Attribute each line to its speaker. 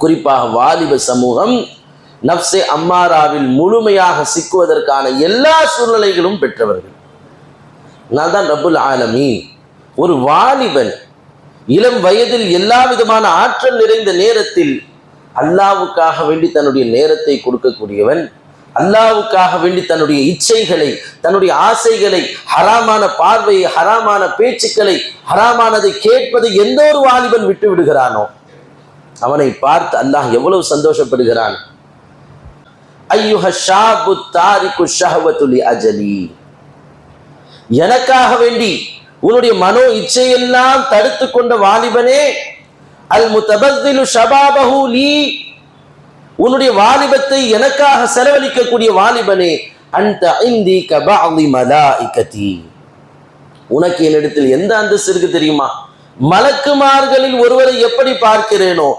Speaker 1: குறிப்பாக வாலிப சமூகம் நப்சே அம்மாராவில் முழுமையாக சிக்குவதற்கான எல்லா சூழ்நிலைகளும் பெற்றவர்கள். நான் தான் ரபுல் ஆலமி ஒரு வாலிபன் இளம் வயதில் எல்லா விதமான ஆற்றல் நிறைந்த நேரத்தில் அல்லாவுக்காக வேண்டி தன்னுடைய நேரத்தை கொடுக்கக்கூடியவன் அல்லாவுக்காக வேண்டி தன்னுடைய இச்சைகளை தன்னுடைய ஆசைகளை ஹராமான பார்வையை ஹராமான பேச்சுக்களை ஹராமானதை கேட்பதை எந்த ஒரு வாலிபன் விட்டு விடுகிறானோ அவனை பார்த்து அல்லாஹ் எவ்வளவு சந்தோஷப்படுகிறான். தாரிக்கு அஜலி. எனக்காக வேண்டி உன்னுடைய மனோ இச்சையெல்லாம் தடுத்து கொண்ட வாலிபனே அல் முத்தபத்திலு ஷபாபஹு லீ. உன்னுடைய வாலிபத்தை எனக்காக செலவழிக்கக்கூடிய வாலிபனே அந்த ஐந்தி கபாலி இக்கத்தி உனக்கு என்னிடத்தில் எந்த அந்தஸ்து இருக்கு தெரியுமா? மலக்குமார்களில் ஒருவரை எப்படி பார்க்கிறேனோ